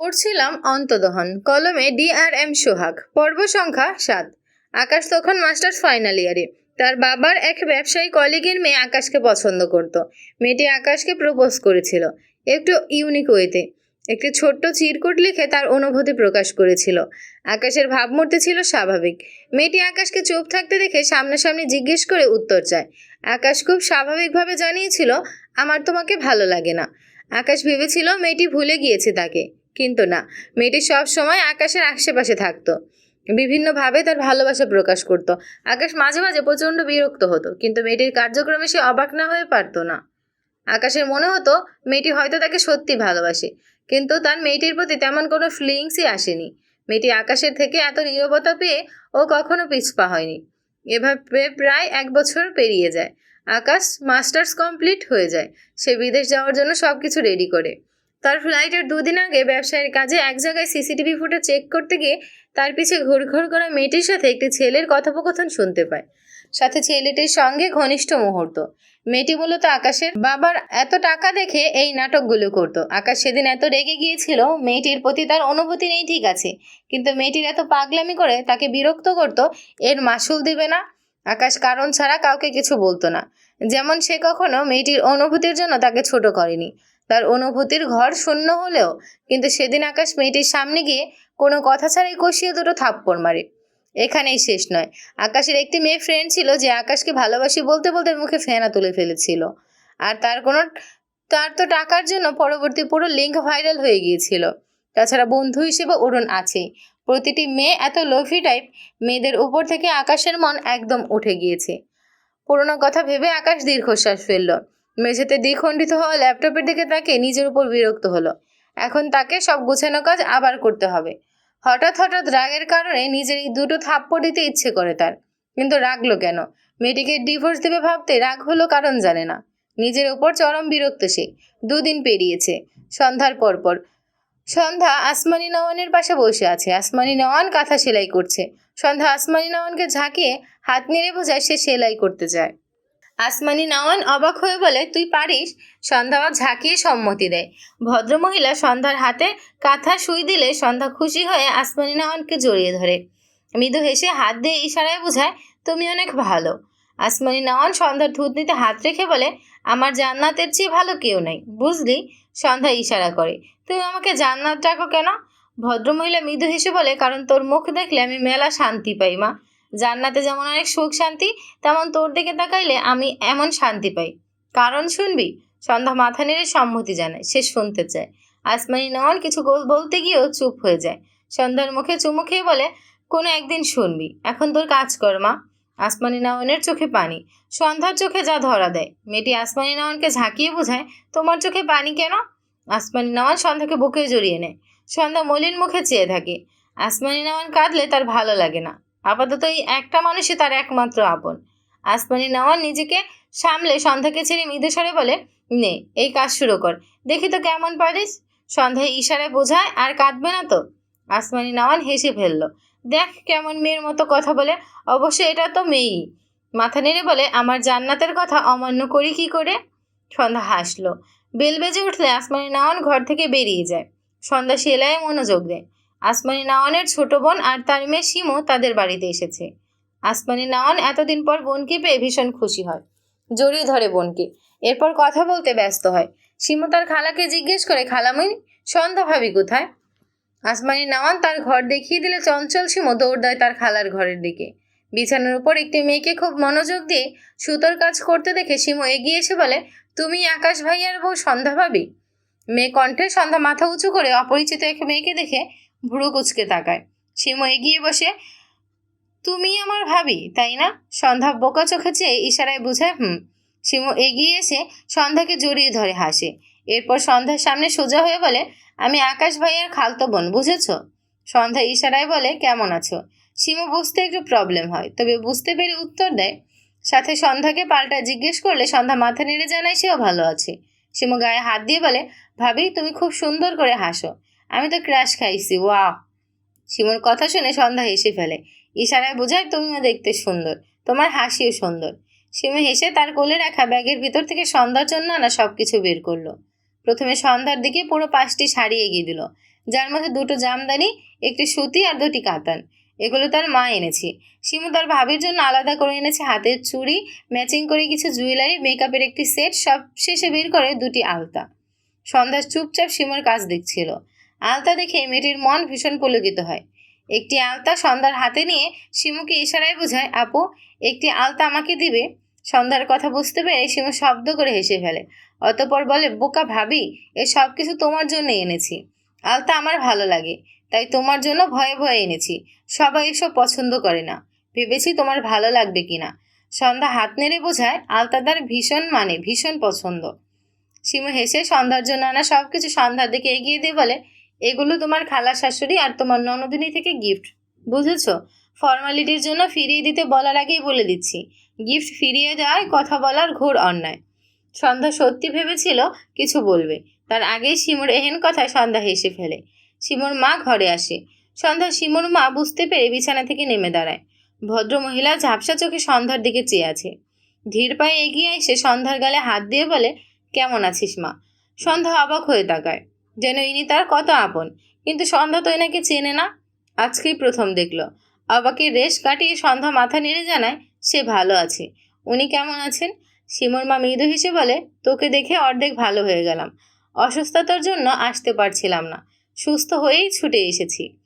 পড়ছিলাম অন্তদহন, কলমে ডি আর এম সোহাগ, পর্ব সংখ্যা সাত। আকাশ তখন মাস্টার্স ফাইনাল ইয়ারে। তার বাবার এক ব্যবসায়ী কলিগের মেয়ে আকাশকে পছন্দ করত। মেয়েটি আকাশকে প্রপোজ করেছিল, একটু ইউনিক ওয়েতে। একটি ছোট্ট চিরকুট লিখে তার অনুভূতি প্রকাশ করেছিল। আকাশের ভাবমূর্তি ছিল স্বাভাবিক। মেয়েটি আকাশকে চুপ থাকতে দেখে সামনাসামনি জিজ্ঞেস করে উত্তর চায়। আকাশ খুব স্বাভাবিকভাবে জানিয়েছিল, আমার তোমাকে ভালো লাগে না। আকাশ ভেবেছিল মেয়েটি ভুলে গিয়েছে তাকে। কিন্তু না। মেয়েটি সব সময় আকাশের আশেপাশে থাকতো। বিভিন্নভাবে তার ভালোবাসা প্রকাশ করত। আকাশ মাঝে মাঝে প্রচণ্ড বিরক্ত হতো, কিন্তু মেয়েটির কার্যক্রমে সে অবাক না হয়ে পারতো না। আকাশের মনে হতো, মেয়েটি হয়তো তাকে সত্যি ভালোবাসে, কিন্তু তার মেয়েটির প্রতি তেমন কোনো ফিলিংসই আসেনি। মেয়েটি আকাশের থেকে এত নীরবতা পেয়ে ও কখনো পিছপা হয়নি। এভাবে প্রায় এক বছর পেরিয়ে যায়। আকাশ মাস্টার্স কমপ্লিট হয়ে যায়। সে বিদেশ যাওয়ার জন্য সব কিছু রেডি করে। তার ফ্লাইটের দুদিন আগে ব্যবসায়ের কাজে এক জায়গায় সিসিটিভি ফুটে চেক করতে গিয়ে তার পিছে ঘুরঘুর করা মেয়েটির সাথে একটি ছেলের কথোপকথন শুনতে পায়। সাথে ছেলেটির সঙ্গে ঘনিষ্ঠ মুহূর্ত। মেয়েটি মূলত আকাশের বাবার এত টাকা দেখে এই নাটকগুলো করত। আকাশ সেদিন এত রেগে গিয়েছিল, মেয়েটির প্রতি তার অনুভূতি নেই, ঠিক আছে। কিন্তু মেয়েটির এত পাগলামি করে তাকে বিরক্ত করত, এর মাসুল দিবে না। আকাশ কারণ ছাড়া কাউকে কিছু বলতো না। যেমন সে কখনো মেয়েটির অনুভূতির জন্য তাকে ছোট করেনি। তার অনুভূতির ঘর শূন্য হলেও কিন্তু সেদিন আকাশ মেয়েটির সামনে গিয়ে কোনো কথা ছাড়াই কষিয়ে দুটো থাপ্পড় মারে। এখানেই শেষ নয়। আকাশের একটি মেয়ে ফ্রেন্ড ছিল যে আকাশকে ভালোবাসি বলতে বলতে মুখে ফেনা তুলে ফেলেছিল। আর তার কোনো, তার তো টাকার জন্য পরবর্তী পুরো লিঙ্ক ভাইরাল হয়ে গিয়েছিল। তাছাড়া বন্ধু হিসেবে অরুণ আছেই। প্রতিটি মেয়ে এত লোভি টাইপ মেয়েদের উপর থেকে আকাশের মন একদম উঠে গিয়েছে। পুরোনো কথা ভেবে আকাশ দীর্ঘশ্বাস ফেলল। মেঝেতে দ্বিখণ্ডিত হওয়া ল্যাপটপের দিকে তাকে নিজের উপর বিরক্ত হলো। এখন তাকে সব গোছানো কাজ আবার করতে হবে। হঠাৎ হঠাৎ রাগের কারণে নিজের এই দুটো থাপ্পড় দিতে ইচ্ছে করে তার। কিন্তু রাগলো কেন? মেয়েটিকে ডিভোর্স দেবে ভাবতে রাগ হলো কারণ জানে না। নিজের ওপর চরম বিরক্ত সে। দুদিন পেরিয়েছে। সন্ধ্যার পরপর। সন্ধ্যা আসমানি নওয়ানের পাশে বসে আছে। আসমানি নওয়ান কাঁথা সেলাই করছে। সন্ধ্যা আসমানি নওয়ানকে ঝাঁকিয়ে হাত নেড়ে বোঝায় সে সেলাই করতে যায়। আসমানি নওয়ান অবাক হয়ে বলে, তুই পারিস? সন্ধ্যা ঝাঁকিয়ে সম্মতি দেয়। ভদ্রমহিলা সন্ধ্যার হাতে কাঁথা শুই দিলে সন্ধ্যা খুশি হয়ে আসমানি নওয়ানকে জড়িয়ে ধরে। মৃদু হেসে হাত দিয়ে ইশারায় বোঝায়, তুমি অনেক ভালো। আসমানি নওয়ান সন্ধ্যার থুতনিতে হাত রেখে বলে, আমার জান্নাতের চেয়ে ভালো কেউ নেই। বুঝলি? সন্ধ্যা ইশারা করে, তুমি আমাকে জান্নাত ডাকো কেন? ভদ্রমহিলা মৃদু হেসে বলে, কারণ তোর মুখ দেখলে আমি মেলা শান্তি পাই মা। জান্নাতে যেমন অনেক সুখ শান্তি, তেমন তোর দিকে তাকাইলে আমি এমন শান্তি পাই। কারণ শুনবি, সন্ধ্যা মাথা নেড়ে সম্মতি জানায়, সে শুনতে চায়। আসমানি নওয়ান কিছু বলতে গিয়েও চুপ হয়ে যায়। সন্ধ্যার মুখে চুমু খেয়ে বলে, কোনো একদিন শুনবি। এখন তোর কাজ কর, মা। আসমানি নওয়ানের চোখে পানি। সন্ধ্যার চোখে যা ধরা দেয়। মেয়েটি আসমানি নওয়ানকে ঝাঁকিয়ে বোঝায়, তোমার চোখে পানি কেন? আসমানি নওয়ান সন্ধ্যাকে বুকে জড়িয়ে নেয়। সন্ধ্যা মলিন মুখে চেয়ে থাকে। আসমানি নওয়ান কাঁদলে তার ভালো লাগে না। আপাতত এই একটা মানুষই তার একমাত্র আপন। আসমানি নওয়ান নিজেকে সামলে সন্ধ্যাকে ছেড়ে মৃদুস্বরে বলে, নে, এই কাজ শুরু কর। দেখি তো কেমন পারিস। সন্ধ্যায় ইশারায় বোঝায়, আর কাঁদবে না তো? আসমানি নওয়ান হেসে ফেলল, দেখ কেমন মেয়ের মতো কথা বলে, অবশ্য এটা তো মেয়েই। মাথা নেড়ে বলে, আমার জান্নাতের কথা অমান্য করি কি করে? সন্ধ্যা হাসলো, বেল বেজে উঠলে আসমানি নাওয়ান ঘর থেকে বেরিয়ে যায়। সন্ধ্যা সেলাইয়ে মনোযোগ দেয়। আসমানি নাওয়ানের ছোট বোন আর তার মেয়ে শিমু তাদের বাড়িতে এসেছে। আসমানি নাওয়ান এতদিন পর বোনকে পেয়ে ভীষণ খুশি হয়। জড়িয়ে ধরে বোনকে। এরপর কথা বলতে ব্যস্ত হয়। শিমু তার খালাকে জিজ্ঞেস করে খালামুই সন্ধ্যা ভাবি কোথায়? আসমানি নাওয়ান তার ঘর দেখিয়ে দিলে চঞ্চল শিমু দৌড় দেয় তার খালার ঘরের দিকে। বিছানার উপর একটি মেয়েকে খুব মনোযোগ দিয়ে সুতোর কাজ করতে দেখে শিমু এগিয়ে এসে বলে, তুমি আকাশ ভাইয়ার বউ সন্ধ্যা ভাবি? মেয়ে কণ্ঠে সন্ধ্যা মাথা উঁচু করে অপরিচিত এক মেয়েকে দেখে ভুরু কুচকে তাকায়। শিমু এগিয়ে বসে তুমি আমার ভাবি, তাই না? সন্ধ্যা বোকা চোখে চেয়ে ইশারায় বুঝায়, হুম। শিমু এগিয়ে এসে সন্ধ্যাকে জড়িয়ে ধরে হাসে। এরপর সন্ধ্যার সামনে সোজা হয়ে বলে, আমি আকাশ ভাইয়ের খালতো বোন, বুঝেছ? সন্ধ্যা ইশারায় বলে, কেমন আছো? শিমু বুঝতে একটু প্রবলেম হয়, তবে বুঝতে পেরে উত্তর দেয়, সাথে সন্ধ্যাকে পাল্টা জিজ্ঞেস করলে সন্ধ্যা মাথা নেড়ে জানায় সেও ভালো আছে। শিমু গায়ে হাত দিয়ে বলে, ভাবি, তুমি খুব সুন্দর করে হাসো। আমি তো ক্রাশ খাইছি ওয়াও শিমুর কথা শুনে সন্ধ্যা হেসে ফেলে। ইশারায় বোঝায় তুমিও দেখতে সুন্দর, তোমার হাসিও সুন্দর। শিমু হেসে তার কোলে রাখা ব্যাগের ভিতর থেকে সন্ধ্যার জন্য না সব কিছু বের করল। প্রথমে সন্ধ্যার দিকে পুরো পাঁচটি শাড়ি এগিয়ে দিল, যার মধ্যে দুটো জামদানি, একটি সুতি আর দুটি কাতান। এগুলো তার মা এনেছে। শিমু তার ভাবির জন্য আলাদা করে এনেছে হাতের চুড়ি ম্যাচিং করে কিছু জুয়েলারি মেকআপের একটি সেট সব শেষে বের করে দুটি আলতা। সন্ধ্যা চুপচাপ শিমুর কাজ দেখছিল। আলতা দেখে মেয়েটির মন ভীষণ পুলকিত হয়। একটি আলতা সন্ধ্যার হাতে নিয়ে শিমুকে ইশারায় বোঝায়, আপু, একটি আলতা আমাকে দিবে? সন্ধ্যার কথা বুঝতে পেরে শিমু শব্দ করে হেসে ফেলে। অতপর বলে, বোকা ভাবি, এ সব কিছু তোমার জন্য এনেছি। আলতা আমার ভালো লাগে, তাই তোমার জন্য ভয়ে ভয়ে এনেছি। সবাই এসব পছন্দ করে না। ভেবেছি তোমার ভালো লাগবে কিনা? সন্ধ্যা হাত নেড়ে বোঝায় আলতাদার ভীষণ মানে ভীষণ পছন্দ। শিমু হেসে সন্ধ্যার জন্য আনা সব কিছু সন্ধ্যার দিকে এগিয়ে দিয়ে বলে এগুলো তোমার খালা শাশুড়ি আর তোমার ননদিনী থেকে গিফট বুঝেছ? ফর্মালিটির জন্য ফিরিয়ে দিতে বলার আগেই বলে দিচ্ছি। গিফট ফিরিয়ে দেওয়ায় কথা বলার ঘোর অন্যায়। সন্ধ্যা সত্যি ভেবেছিল কিছু বলবে। তার আগেই শিমুর এহেন কথায় সন্ধ্যা হেসে ফেলে। শিমুর মা ঘরে আসে। সন্ধ্যা শিমুর মা বুঝতে পেরে বিছানা থেকে নেমে দাঁড়ায়। ভদ্র মহিলা ঝাপসা চোখে সন্ধ্যার দিকে চেয়ে আছে। ধীর পায়ে এগিয়ে এসে সন্ধ্যার গালে হাত দিয়ে বলে, কেমন আছিস মা? সন্ধ্যা অবাক হয়ে তাকায়। যেন ইনি তার কত আপন। কিন্তু সন্ধ্যা তো এনাকে চেনে না। আজকেই প্রথম দেখল। অবাকের রেশ কাটিয়ে সন্ধ্যা মাথা নেড়ে জানায়, সে ভালো আছে। উনি কেমন আছেন? শিমুর মা মৃদু হেসে বলে, তোকে দেখে অর্ধেক ভালো হয়ে গেলাম। অসুস্থতার জন্য আসতে পারছিলাম না। সুস্থ হয়েই ছুটে এসেছি।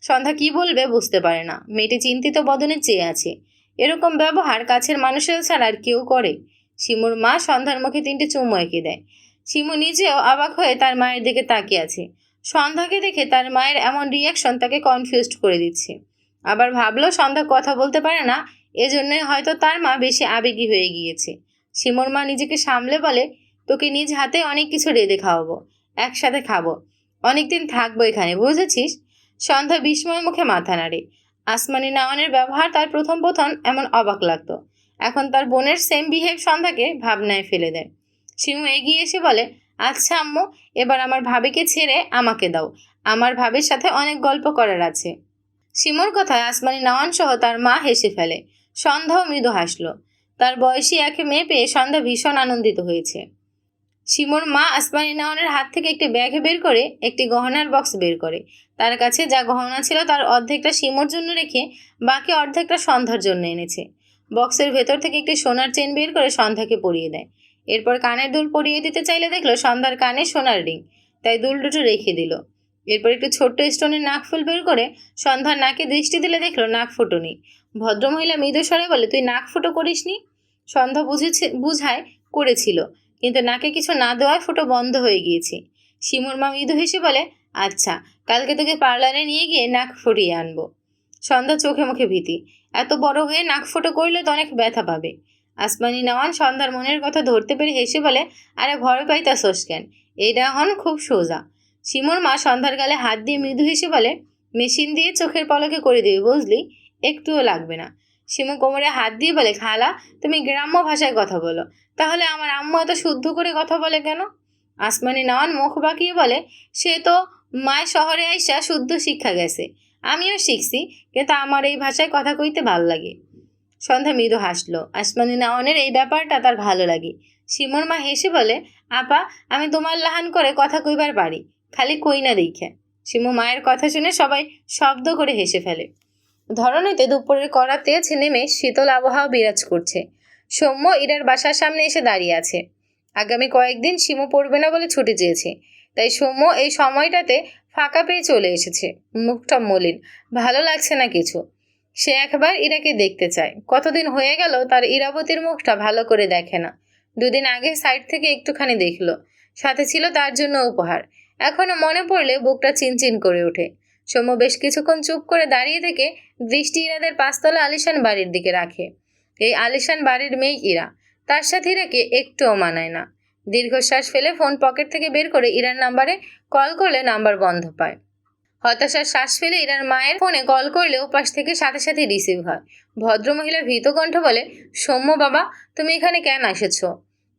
সন্ধ্যা কি বলবে বুঝতে পারে না। মেয়েটি চিন্তিত বদনে চেয়ে আছে। এরকম ব্যবহার কাছের মানুষের ছাড়া আর কেউ করে? শিমুর মা সন্ধ্যার মুখে তিনটে চুমু এঁকে দেয়। শিমু নিজেও অবাক হয়ে তার মায়ের দিকে তাকিয়ে আছে। সন্ধ্যাকে দেখে তার মায়ের এমন রিয়াকশন তাকে কনফিউজড করে দিচ্ছে। আবার ভাবলো সন্ধ্যা কথা বলতে পারে না, এজন্যই হয়তো তার মা বেশি আবেগী হয়ে গিয়েছে। শিমুর মা নিজেকে সামলে বলে, তোকে নিজ হাতে অনেক কিছু রেঁধে খাওয়াবো, একসাথে খাব। অনেকদিন থাকব এখানে, বুঝেছিস? সন্ধ্যা বিস্ময় মুখে মাথা নাড়ে। আসমানি নাওয়ানের ব্যবহার তার প্রথম প্রথম এমন অবাক লাগতো। এখন তার বোনের সেম বিহেভ সন্ধ্যাকে ভাবনায় ফেলে দেয়। শিমু এগিয়ে এসে বলে আচ্ছা আম্মু, এবার আমার ভাবিকে ছেড়ে আমাকে দাও। আমার ভাবির সাথে অনেক গল্প করার আছে শিমুর কথায় আসমানি নাওয়ান সহ তার মা হেসে ফেলে। সন্ধ্যাও মৃদু হাসল। তার বয়সী এক মেয়ে পেয়ে সন্ধ্যা ভীষণ আনন্দিত হয়েছে। শিমুর মা আসমানি নাওয়ানের হাত থেকে একটি ব্যাগ বের করে একটি গহনার বক্স বের করে। তার কাছে যা গহনা ছিল তার অর্ধেকটা শিমুর জন্য রেখে বাকি অর্ধেকটা সন্ধ্যার জন্য এনেছে। বক্সের ভেতর থেকে একটি সোনার চেন বের করে সন্ধ্যাকে পরিয়ে দেয়। এরপর কানের দুল পরিয়ে দিতে চাইলে দেখল সন্ধ্যার কানে সোনার রিং, তাই দুল দুটো রেখে দিল। এরপর একটু ছোট্ট স্টোনের নাক ফুল বের করে সন্ধ্যার নাকে দৃষ্টি দিলে দেখল নাক ফুটো ভদ্রমহিলা মৃদু স্বরে বলে, তুই নাক ফুটো করিসনি? সন্ধ্যা বুঝেছে, বুঝায়, করেছিল, কিন্তু নাকে কিছু না দেওয়ায় ফুটো বন্ধ হয়ে গিয়েছে। শিমুর মা মৃদু হেসে বলে আচ্ছা কালকে তোকে পার্লারে নিয়ে গিয়ে নাক ফুটিয়ে আনব। সন্ধ্যা চোখে মুখে ভীতি, এত বড় হয়ে নাক ফুটো করলে তো অনেক ব্যথা পাবে। আসমানি নেওয়ান সন্ধ্যার মনের কথা ধরতে পেরে হেসে বলে, আরে ভয় পাইতাছোস কেন এইটা হন খুব সোজা। শিমুর মা সন্ধ্যার গালে হাত দিয়ে মৃদু হেসে বলে, মেশিন দিয়ে চোখের পলকে করে দিবি বুঝলি, একটুও লাগবে না। শিমু কোমরে হাত দিয়ে বলে, খালা, তুমি গ্রাম্য ভাষায় কথা বলো, তাহলে আমার আম্মু এত শুদ্ধ করে কথা বলে কেন? আসমানি নেওয়ান মুখ বাঁকিয়ে বলে, সে তো মায় শহরে আইসা শুদ্ধ শিক্ষা গেছে। আমিও শিখছি, কিন্তু আমার এই ভাষায় কথা কইতে ভালো লাগে। সন্ধ্যা মৃদু হাসলো। আসমানি নাওয়ানের এই ব্যাপারটা তার ভালো লাগে। শিমুর মা হেসে বলে, আপা, আমি তোমার লাহান করে কথা কইবার পারি। খালি কই না দেখে। শিমু মায়ের কথা শুনে সবাই শব্দ করে হেসে ফেলে। ধরনীতে দুপুরের কড়া তেজ নেমে শীতল আবহাওয়া বিরাজ করছে। সৌম্য ইরার বাসার সামনে এসে দাঁড়িয়ে আছে। আগামী কয়েকদিন শিমু পড়বে না বলে ছুটি চেয়েছে। তাই সৌম্য এই সময়টাতে ফাঁকা পেয়ে চলে এসেছে। মুখটা মলিন। ভালো লাগছে না কিছু। সে একবার ইরাকে দেখতে চায়। কতদিন হয়ে গেল তার ইরাবতীর মুখটা ভালো করে দেখে না। দুদিন আগে সাইড থেকে একটুখানি দেখল। সাথে ছিল তার জন্য উপহার। এখনও মনে পড়লে বুকটা চিনচিন করে ওঠে। সৌম্য বেশ কিছুক্ষণ চুপ করে দাঁড়িয়ে থেকে দৃষ্টি ইরাদের পাঁচতলা আলিশান বাড়ির দিকে রাখে। এই আলিশান বাড়ির মেয়ে ইরা। তার সাথে ইরাকে একটুও মানায় না। দীর্ঘশ্বাস ফেলে ফোন পকেট থেকে বের করে ইরার নাম্বারে কল করলে নাম্বার বন্ধ পায়। হতাশার শ্বাস ফেলে ইরার মায়ের ফোনে কল করলে পাশ থেকে সাথে সাথে রিসিভ হয়। ভদ্রমহিলা ভীত কণ্ঠ বলে, সৌম্য বাবা, তুমি এখানে কেন এসেছ?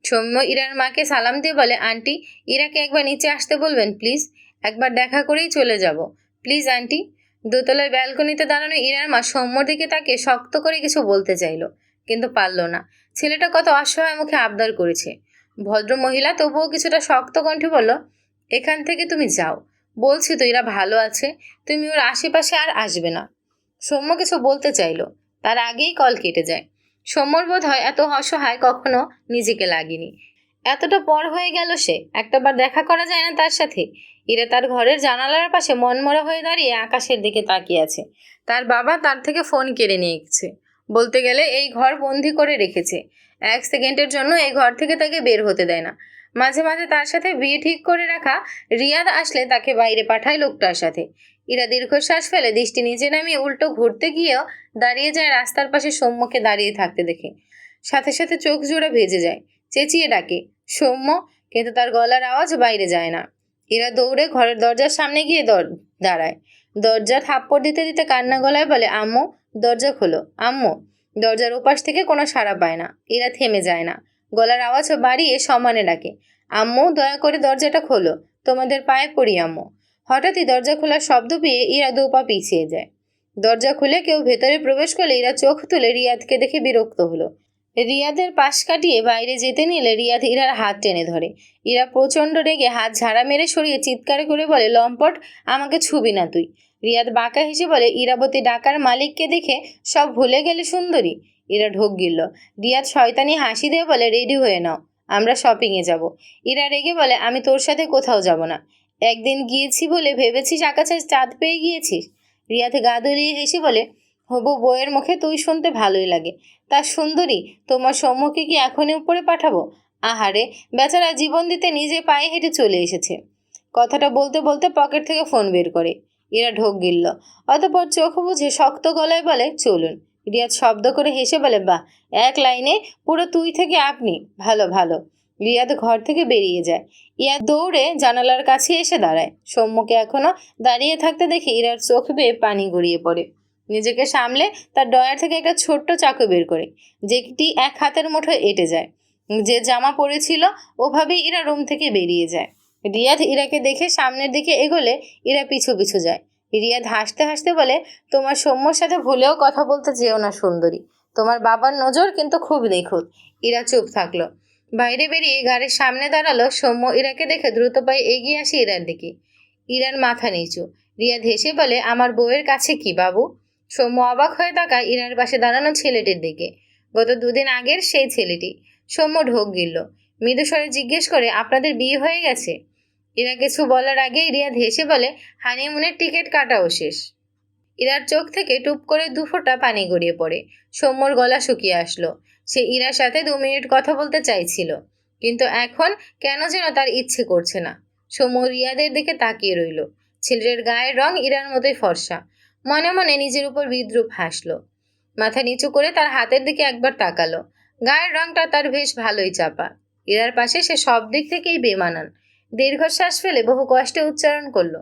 সৌম্য ইরার মাকে সালাম দিয়ে বলে, আন্টি, ইরাকে একবার নিচে আসতে বলবেন, প্লিজ। একবার দেখা করেই চলে যাব। Please, aunty. দোতলায় ব্যালকনিতে দাঁড়ানো ইরার মা সৌম্যর দিকে তাকে শক্ত করে কিছু বলতে চাইলো, কিন্তু পারল না। ছেলেটা কত অসহায় মুখে আবদার করেছে। ভদ্র মহিলা তবুও কিছুটা শক্ত কণ্ঠে বলল, এখান থেকে তুমি যাও। বলছি তো এরা ভালো আছে, তুমি ওর আশেপাশে আর আসবে না। সৌম্য কিছু বলতে চাইলো, তার আগেই কল কেটে যায়। সৌম্যর বোধ হয় এত অসহায় কখনো নিজেকে লাগেনি। এতটা পর হয়ে গেল সে, একটাবার দেখা করা যায় না তার সাথে। ইরা তার ঘরের জানালার পাশে মনমরা হয়ে দাঁড়িয়ে আকাশের দিকে তাকিয়ে আছে। তার বাবা তার থেকে ফোন কেড়ে নিয়ে গেছে বলতে গেলে এই ঘর বন্দি করে রেখেছে। এক সেকেন্ডের জন্য এই ঘর থেকে তাকে বের হতে দেয় না। মাঝে মাঝে তার সাথে বিয়ে ঠিক করে রাখা রিয়াদ আসলে তাকে বাইরে পাঠায় লোকটার সাথে। ইরা দীর্ঘশ্বাস ফেলে দৃষ্টি নিচে নামিয়ে উল্টো ঘুরতে গিয়েও দাঁড়িয়ে যায় রাস্তার পাশে সৌম্যকে দাঁড়িয়ে থাকতে দেখে। সাথে সাথে চোখ জোড়া ভেজে যায়, চেঁচিয়ে ডাকে, সৌম্য? কিন্তু তার গলার আওয়াজ বাইরে যায় না। এরা দৌড়ে ঘরের দরজার সামনে গিয়ে দাঁড়ায়। দরজা থাপ্পড় দিতে দিতে কান্না গলায় বলে, আম্মু, দরজা খোলো, আম্মু। দরজার ওপাশ থেকে কোনো সাড়া পায় না। এরা থেমে যায় না। গলার আওয়াজ বাড়িয়ে সমানে ডাকে, আম্মু, দয়া করে দরজাটা খোলো, তোমাদের পায়ে পড়ি, আম্মু। হঠাৎই দরজা খোলার শব্দ পেয়ে ইরা দু পা পিছিয়ে যায়। দরজা খুলে কেউ ভেতরে প্রবেশ করলে ইরা চোখ তুলে রিয়াদকে দেখে বিরক্ত হলো। রিয়াদের পাশ কাটিয়ে বাইরে যেতে নিলে রিয়াদ ইরার হাত টেনে ধরে। ইরা প্রচণ্ড রেগে হাত ঝাড়া মেরে সরিয়ে চিৎকার করে বলে, লম্পট, আমাকে ছুবি না তুই। রিয়াদ বাঁকা হেসে বলে, ইরাবতী ডাকার মালিককে দেখে সব ভুলে গেলে সুন্দরী। ইরা ঢোক গিলল। রিয়াদ শয়তানি হাসি দিয়ে বলে রেডি হয়ে নাও, আমরা শপিংয়ে যাব। ইরা রেগে বলে, আমি তোর সাথে কোথাও যাব না। একদিন গিয়েছি বলে ভেবেছিস আকাশে চাঁদ পেয়ে গিয়েছিস? রিয়াতে গা দুলিয়ে হেসে বলে, হবু বইয়ের মুখে তুই শুনতে ভালোই লাগে। তা সুন্দরী, তোমার সম্মুখে কি এখনই উপরে পাঠাবো? আহারে, বেচারা জীবন দিতে নিজে পায়ে হেঁটে চলে এসেছে। কথাটা বলতে বলতে পকেট থেকে ফোন বের করে। এরা ঢোক গিলল। অতপর চোখ বুঝে শক্ত গলায় বলে, চলুন। রিয়াদ শব্দ করে হেসে বলে, বাহ, এক লাইনে পুরো তুই থেকে আপনি। ভালো ভালো। রিয়াদ ঘর থেকে বেরিয়ে যায়। ইয়া দৌড়ে জানালার কাছে এসে দাঁড়ায়। সৌম্যকে এখনও দাঁড়িয়ে থাকতে দেখে ইরার চোখ বেয়ে পানি গড়িয়ে পড়ে। নিজেকে সামলে তার ডয়ার থেকে একটা ছোট্ট চাকু বের করে। যেটি এক হাতের মুঠো এঁটে যায়। যে জামা পরেছিল, ওভাবেই ইরা রুম থেকে বেরিয়ে যায়। রিয়াদ ইরাকে দেখে সামনের দিকে এগোলে ইরা পিছু পিছু যায়। রিয়াদ হাসতে হাসতে বলে, তোমার সৌম্যর সাথে ভুলেও কথা বলতে যেও না, সুন্দরী। তোমার বাবার নজর কিন্তু খুব নিখুঁত। ইরা চুপ থাকল। বাইরে বেরিয়ে গাড়ির সামনে দাঁড়াল সৌম্য ইরাকে দেখে দ্রুত পায়ে এগিয়ে আসে ইরার দিকে। ইরার মাথা নিচু। রিয়াদ হেসে বলে, আমার বউয়ের কাছে কি, বাবু? সৌম্য অবাক হয়ে তাকায় ইরার পাশে দাঁড়ানো ছেলেটির দিকে। গত দুদিন আগের সেই ছেলেটি। সৌম্য ঢোক গিলল। মৃদুস্বরে জিজ্ঞেস করে, আপনাদের বিয়ে হয়ে গেছে? ইরা কিছু বলার আগেই রিয়াদ হেসে বলে, হানিমুনের টিকিট কাটাও শেষ। ইরার চোখ থেকে টুপ করে দু ফোঁটা পানি গড়িয়ে পড়ে। সৌম্যর গলা শুকিয়ে আসলো। সে ইরার সাথে দু মিনিট কথা বলতে চাইছিল, কিন্তু এখন কেন যেন তার ইচ্ছে করছে না। সৌম্য রিয়াদের দিকে তাকিয়ে রইল। ছেলের গায়ের রং ইরার মতোই ফর্সা। মনে মনে নিজের উপর বিদ্রুপ হাসলো। মাথা নিচু করে তার হাতের দিকে একবার তাকালো। গায়ের রংটা তার বেশ ভালোই চাপা। ইরার পাশে সে সব দিক থেকেই বেমানান। দীর্ঘশ্বাস ফেলে বহু কষ্টে উচ্চারণ করল।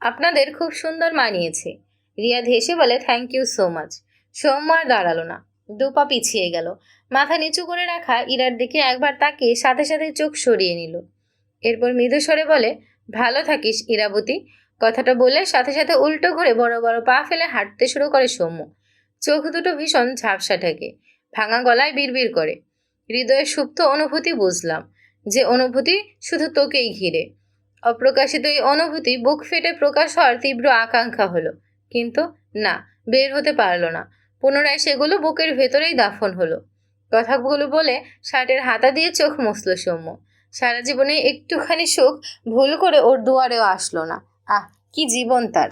আপনাদের খুব সুন্দর মানিয়েছে। রিয়াদ হেসে বলে thank you so much Soumya আর দাঁড়াল না। দুপা পিছিয়ে গেল। মাথা নিচু করে রাখা ইরার দিকে একবার তাকিয়ে সাথে সাথে চোখ সরিয়ে নিল। এরপর মৃদু স্বরে বলে, ভালো থাকিস ইরাবতী। কথাটা বলে সাথে সাথে উল্টো ঘুরে বড় বড় পা ফেলে হাঁটতে শুরু করে সৌম্য। চোখ দুটো ভীষণ ঝাপসা থাকে ভাঙা গলায় বিড়বিড় করে। হৃদয়ের সুপ্ত অনুভূতি বুঝলাম। যে অনুভূতি শুধু তোকেই ঘিরে। অপ্রকাশিত এই অনুভূতি বুক ফেটে প্রকাশ হওয়ার তীব্র আকাঙ্ক্ষা হলো। কিন্তু না, বের হতে পারল না। পুনরায় সেগুলো বুকের ভেতরেই দাফন হলো। কথাগুলো বলে শার্টের হাতা দিয়ে চোখ মুছল সৌম্য। সারা জীবনে একটুখানি সুখ ভুল করে ওর দুয়ারেও আসলো না। আহ, কি জীবন তার।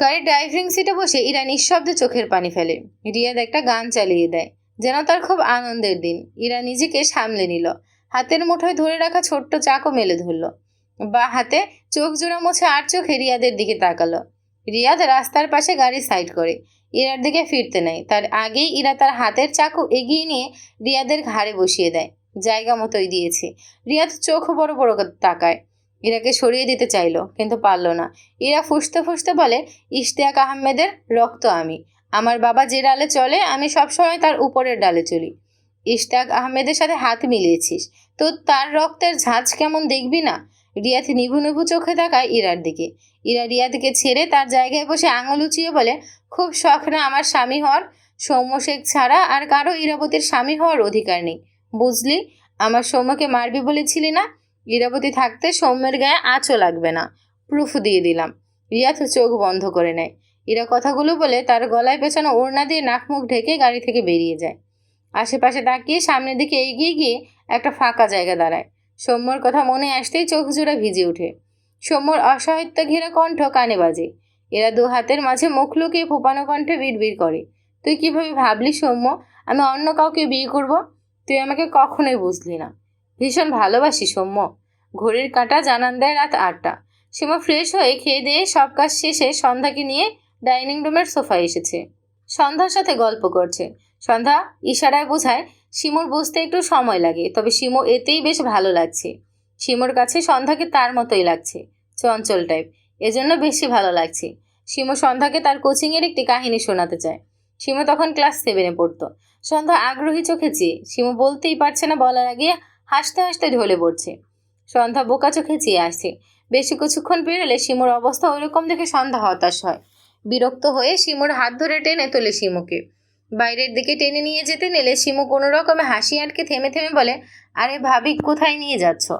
গাড়ির ড্রাইভিং সিটে বসে ইরা নিঃশব্দে চোখের পানি ফেলে। রিয়াদ একটা গান চালিয়ে দেয়। যেন তার খুব আনন্দের দিন। ইরা নিজেকে সামলে নিল। হাতের মুঠোয় ধরে রাখা ছোট্ট চাকও মেলে ধরল। বা হাতে চোখ জোড়া মুছে আর চোখে রিয়াদের দিকে তাকালো। রিয়াদ রাস্তার পাশে গাড়ি সাইড করে। ইরার দিকে ফিরতে নেয়। তার আগেই ইরা তার হাতের চাকু এগিয়ে নিয়ে রিয়াদের ঘাড়ে বসিয়ে দেয়। জায়গা মতোই দিয়েছে। রিয়াদ চোখ বড় বড় তাকায়। ইরাকে সরিয়ে দিতে চাইলো, কিন্তু পারল না। ইরা ফুসতে ফুসতে বলে, ইশতিয়াক আহমেদের রক্ত আমি। আমার বাবা যে ডালে চলে, আমি সবসময় তার উপরের ডালে চলি। ইশতিয়াক আহমেদের সাথে হাত মিলিয়েছিস। তো তার রক্তের ঝাঁঝ কেমন দেখবি না? রিয়াদ নিভু নিভু চোখে তাকায় ইরার দিকে। ইরা রিয়াদকে ছেড়ে তার জায়গায় বসে আঙুল উঁচিয়ে বলে, খুব শখ না আমার স্বামী হওয়ার? সৌম্য শেখ ছাড়া আর কারও ইরাবতীর স্বামী হওয়ার অধিকার নেই। বুঝলি? আমার সৌম্যকে মারবি বলেছিলি না? ইরাবতী থাকতে সৌম্যের গায়ে আঁচও লাগবে না। প্রুফ দিয়ে দিলাম। রিয়াত চোখ বন্ধ করে নেয়। ইরা কথাগুলো বলে তার গলায় পেছানো ওড়না দিয়ে নাক মুখ ঢেকে গাড়ি থেকে বেরিয়ে যায়। আশেপাশে তাকিয়ে সামনের দিকে এগিয়ে গিয়ে একটা ফাঁকা জায়গা দাঁড়ায়। সৌম্যর কথা মনে আসতেই চোখ জোড়া ভিজে ওঠে। সৌম্যর অসহায়িত্ব ঘেরা কণ্ঠ কানে বাজে। এরা দু হাতের মাঝে মুখ লুকিয়ে ফোপানো কণ্ঠে বিড়বিড় করে। তুই কীভাবে ভাবলি সৌম্য? আমি অন্য কাউকে বিয়ে করব? তুই আমাকে কখনোই বুঝলি না। ভীষণ ভালোবাসি সৌম্য। ঘড়ির কাঁটা জানান দেয় রাত আটটা। সীমা ফ্রেশ হয়ে খেয়ে দিয়ে সব কাজ শেষে সন্ধ্যাকে নিয়ে ডাইনিং রুমের সোফায় এসেছে। সন্ধ্যার সাথে গল্প করছে। সন্ধ্যা ইশারায় বোঝায়, শিমুর বুঝতে একটু সময় লাগে, তবে শিমু এতেই বেশ ভালো লাগছে। শিমুর কাছে সন্ধ্যাকে তার মতোই লাগছে, চঞ্চল টাইপ এজন্য বেশি ভালো লাগছে। শিমু সন্ধ্যাকে তার কোচিংয়ের একটি কাহিনী শোনাতে চায়। শিমু তখন ক্লাস সেভেনে পড়তো। সন্ধ্যা আগ্রহী চোখে চেয়ে, শিমু বলতেই পারছে না বলার আগে হাসতে হাসতে ঢলে পড়ছে। সন্ধ্যা বোকা চোখে চেয়ে আসছে। বেশি কিছুক্ষণ পেরোলে শিমুর অবস্থা ওইরকম দেখে সন্ধ্যা হতাশ হয়। বিরক্ত হয়ে শিমুর হাত ধরে টেনে তোলে শিমুকে। বাইরের দিকে টেনে নিয়ে যেতে নিলে শিমু কোনো রকমে হাসি আটকে থেমে থেমে বলে, আরে ভাবি, কোথায় নিয়ে যাচ্ছ?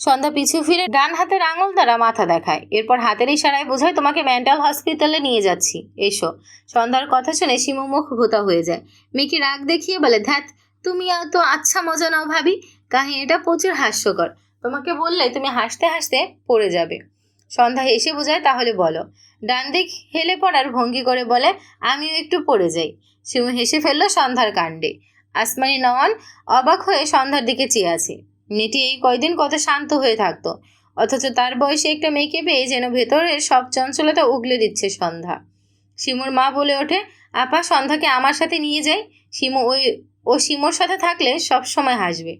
সন্ধ্যা পিছু ফিরে ডান হাতের আঙুল দ্বারা মাথা দেখায়। এরপর হাতের ইশারায় বোঝায়, তোমাকে মেন্টাল হসপিটালে নিয়ে যাচ্ছি। এসো। সন্ধ্যার কথা শুনে শিমু মুখ ভোতা হয়ে যায়। মিকি রাগ দেখিয়ে বলে, ধ্যাত, তুমি তো আচ্ছা মজা নাও ভাবি। কাহিনীটা প্রচুর হাস্যকর। তোমাকে বললে তুমি হাসতে হাসতে পড়ে যাবে। সন্ধ্যা হেসে বোঝায়, তাহলে বলো। ডান দিক হেলে পড়ার ভঙ্গি করে বলে, আমিও একটু পড়ে যাই। শিমু হেসে ফেলল সন্ধ্যার কাণ্ডে। আসমানি নওয়ান অবাক হয়ে সন্ধ্যার দিকে চেয়ে আছে। মেয়েটি এই কয়দিন কত শান্ত হয়ে থাকতো। অথচ তার বয়সে একটা মেয়েকে পেয়ে যেন ভেতরের সব চঞ্চলতা উগলে দিচ্ছে সন্ধ্যা। শিমুর মা বলে ওঠে, আপা, সন্ধ্যাকে আমার সাথে নিয়ে যাই। শিমু ওই, ও শিমুর সাথে থাকলে সব সময় হাসবে।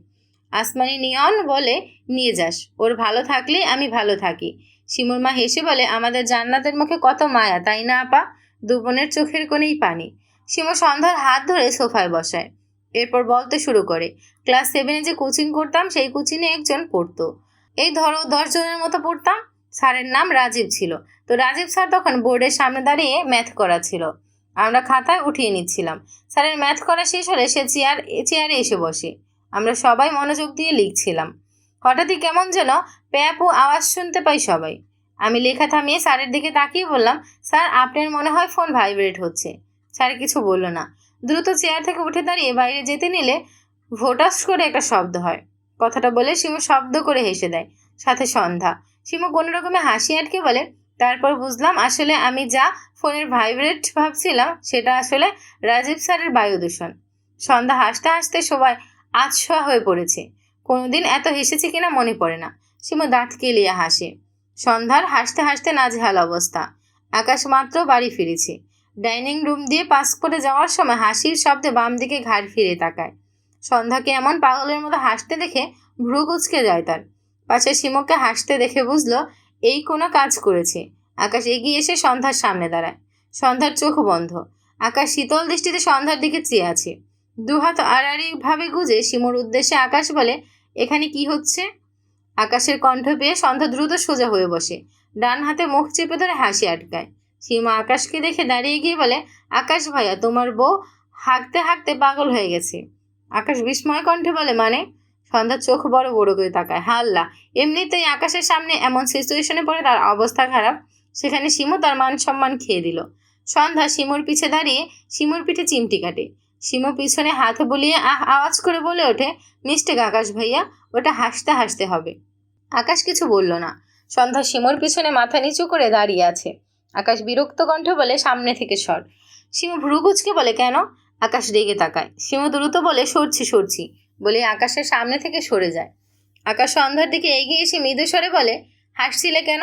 আসমানি নিয়ন বলে, নিয়ে যাস। ওর ভালো থাকলে আমি ভালো থাকি। শিমুর মা হেসে বলে, আমাদের জান্নাতের মুখে কত মায়া, তাই না, আপা? দু বোনের চোখের কোণেই পানি। শিমু সন্ধ্যার হাত ধরে সোফায় বসায়। এরপর বলতে শুরু করে, ক্লাস সেভেনে যে কোচিং করতাম, সেই কোচিংয়ে একজন পড়তো। এই ধরো, দশ জনের মতো পড়তাম। স্যারের নাম রাজীব ছিল। তো রাজীব স্যার তখন বোর্ডের সামনে দাঁড়িয়ে ম্যাথ করা ছিল। আমরা খাতায় উঠিয়ে নিচ্ছিলাম। স্যারের ম্যাথ করা শেষ হলে সে চেয়ার চেয়ারে এসে বসে। আমরা সবাই মনোযোগ দিয়ে লিখছিলাম। হঠাৎই কেমন যেন প্যাপু আওয়াজ শুনতে পাই সবাই। আমি লেখা থামিয়ে স্যারের দিকে তাকিয়ে বললাম, স্যার, আপনার মনে হয় ফোন ভাইব্রেট হচ্ছে? স্যার কিছু বলল না। দ্রুত চেয়ার থেকে উঠে দাঁড়িয়ে বাইরে যেতে নিলে ভোটাস করে একটা শব্দ হয়। কথাটা বলে শিমু শব্দ করে হেসে দেয়। সাথে সন্ধ্যা। শিমু কোনো রকমে হাসি আটকে বলে, তারপর বুঝলাম আসলে আমি যা ফোনের ভাইব্রেট ভাবছিলাম সেটা আসলে রাজীব স্যারের বায়ু দূষণ সন্ধ্যা হাসতে হাসতে সবাই আতশোয়া হয়ে পড়েছে। কোনোদিন এত হেসেছে কিনা মনে পড়ে না। শিমু দাঁত কেলিয়ে হাসে। সন্ধ্যার হাসতে হাসতে নাজেহাল অবস্থা। আকাশ মাত্র বাড়ি ফিরেছে। ডাইনিং রুম দিয়ে পাস করে যাওয়ার সময় হাসির শব্দে বাম দিকে ঘাড় ফিরে তাকায়। সন্ধ্যাকে এমন পাগলের মতো হাসতে দেখে ভ্রু কুচকে যায় তার। পাশে শিমুকে হাসতে দেখে বুঝলো, এই কোনো কাজ করেছে। আকাশ এগিয়ে এসে সন্ধ্যার সামনে দাঁড়ায়। সন্ধ্যার চোখ বন্ধ। আকাশ শীতল দৃষ্টিতে সন্ধ্যার দিকে চেয়ে আছে। দুহাত আড়াআড়ি ভাবে গুজে শিমুর উদ্দেশ্যে আকাশ বলে, এখানে কি হচ্ছে? আকাশের কণ্ঠ পেয়ে সন্ধ্যা দ্রুত সোজা হয়ে বসে। ডান হাতে মুখ চেপে ধরে হাসি আটকায়। সীমা আকাশকে দেখে দাঁড়িয়ে গিয়ে বলে, আকাশ ভাইয়া, তোমার বউ হাঁকতে হাঁকতে পাগল হয়ে গেছে। আকাশ বিস্ময় কণ্ঠে বলে মানে? সন্ধ্যা চোখ বড় বড় করে তাকায়। হাল্লা, এমনিতেই আকাশের সামনে এমন সিচুয়েশনে পড়ে তার অবস্থা খারাপ। সেখানে শিমু তার মান সম্মান খেয়ে দিল। সন্ধ্যা শিমুর পিছে দাঁড়িয়ে শিমুর পিঠে চিমটি কাটে। শিমু পিছনে হাত বুলিয়ে আহ আওয়াজ করে বলে ওঠে মিস্টেক আকাশ ভাইয়া, ওটা হাসতে হাসতে হবে। আকাশ কিছু বলল না। সন্ধ্যা শিমুর পিছনে মাথা নিচু করে দাঁড়িয়ে আছে। আকাশ বিরক্ত কণ্ঠ বলে, সামনে থেকে সর। শিমু ভ্রুকুচকে বলে, কেন? আকাশ রেগে তাকায়। শিমু দ্রুত বলে, সরছি সরছি। বলে আকাশের সামনে থেকে সরে যায়। আকাশ সন্ধ্যার দিকে এগিয়ে এসে মৃদু স্বরে বলে, হাসছিলে কেন?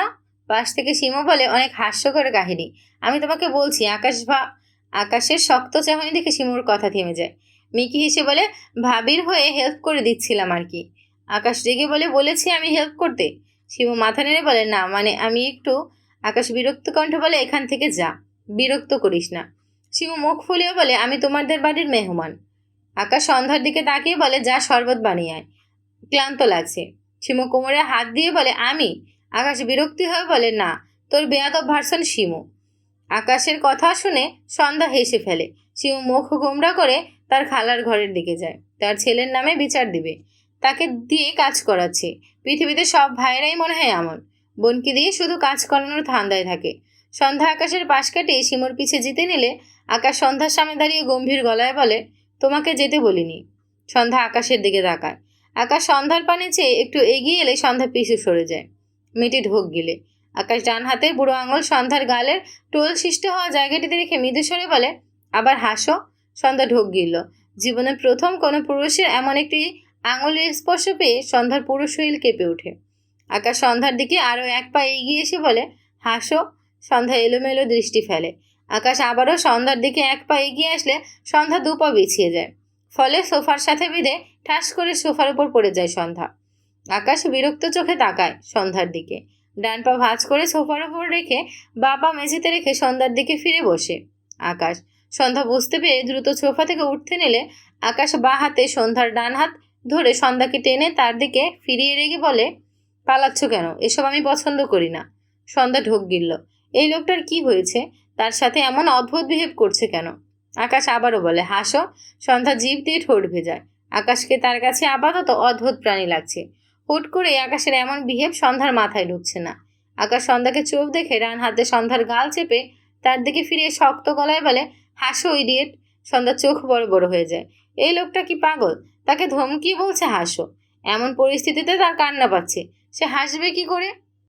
পাশ থেকে শিমু বলে, অনেক হাস্যকর কাহিনী। আমি তোমাকে বলছি, আকাশ ভা আকাশের শক্ত চাহনি দেখে শিমুর কথা থেমে যায়। মিকি হেসে বলে, ভাবির হয়ে হেল্প করে দিচ্ছিলাম আর কি। আকাশ রেগে বলে, বলেছি আমি হেল্প করতে। শিমু মাথা নেড়ে বলে, না মানে আমি একটু আকাশ বিরক্ত কণ্ঠ বলে, এখান থেকে যা, বিরক্ত করিস না। শিমু মুখ ফুলিয়ে বলে, আমি তোমাদের বাড়ির মেহমান। আকাশ সন্ধ্যার দিকে তাকিয়ে বলে, যা শরবত বানিয়ে আয়। ক্লান্ত লাগছে। শিমু কোমরে হাত দিয়ে বলে, আমি? আকাশ বিরক্তি হয়ে বলে, না, তোর বেয়াদব ভার্সন শিমু। আকাশের কথা শুনে সন্ধ্যা হেসে ফেলে। শিমু মুখ গোমরা করে তার খালার ঘরের দিকে যায়। তার ছেলের নামে বিচার দিবে। তাকে দিয়ে কাজ করাচ্ছে। পৃথিবীতে সব ভাইয়েরাই মনে হয় এমন। বোনকে দিয়ে শুধু কাজ করানোর ধান্দায় থাকে। সন্ধ্যা আকাশের পাশ কাটিয়ে সিমর পিছে জিতে নিলে আকাশ সন্ধ্যার সামনে দাঁড়িয়ে গম্ভীর গলায় বলে, তোমাকে যেতে বলিনি। সন্ধ্যা আকাশের দিকে তাকায়। আকাশ সন্ধ্যার পানে চেয়ে একটু এগিয়ে এলে সন্ধ্যা পিছু সরে যায়। মেয়েটি ঢোক গিলে। আকাশ ডান হাতে বুড়ো আঙুল সন্ধ্যার গালের টোল সৃষ্ট হওয়া জায়গাটিতে রেখে মৃদু সরে বলে, আবার হাসো? সন্ধ্যা ঢোক গিলল। জীবনের প্রথম কোনো পুরুষের এমন একটি আঙুলের স্পর্শ পেয়ে সন্ধ্যার পুরো শরীর কেঁপে ওঠে। আকাশ সন্ধ্যার দিকে আরও এক পা এগিয়ে এসে বলে, হাসো? সন্ধ্যা এলোমেলো দৃষ্টি ফেলে। আকাশ আবারও সন্ধ্যার দিকে এক পা এগিয়ে আসলে সন্ধ্যা দু পা পিছিয়ে যায়। ফলে সোফার সাথে বিঁধে ঠাস করে সোফার উপর পড়ে যায় সন্ধ্যা। আকাশ বিরক্ত চোখে তাকায় সন্ধ্যার দিকে। ডান পা ভাঁজ করে সোফার ওপর রেখে বা পা মেঝেতে রেখে সন্ধ্যার দিকে ফিরে বসে। আকাশ, সন্ধ্যা বুঝতে পেরে দ্রুত সোফা থেকে উঠতে নিলে আকাশ বা হাতে সন্ধ্যার ডান হাত ধরে সন্ধ্যাকে টেনে তার দিকে ফিরিয়ে রেখে বলে, পালাচ্ছ কেন? এসব আমি পছন্দ করি না। সন্ধ্যা ঢোক গিলল, এই লোকটার কি হয়েছে? তার সাথে এমন অদ্ভুত বিহেভ করছে কেন? আকাশ আবারও বলে, হাসো। সন্ধ্যা জিভ দিয়ে ঠোঁট ভেজায়, আকাশকে তার কাছে আপাতত অদ্ভুত প্রাণী লাগছে। হুট করে আকাশের এমন বিহেভ সন্ধ্যার মাথায় ঢুকছে না। আকাশ সন্ধ্যাকে চোখ দেখে ডান হাতে সন্ধ্যার গাল চেপে তার দিকে ফিরিয়ে শক্ত গলায় বলে, হাসো, ইডিয়েট। সন্ধ্যার চোখ বড় বড় হয়ে যায়। এই লোকটা কি পাগল? তাকে ধমকি বলছে হাসো। এমন পরিস্থিতিতে তার কান্না পাচ্ছে। সে হাসবে কি করে?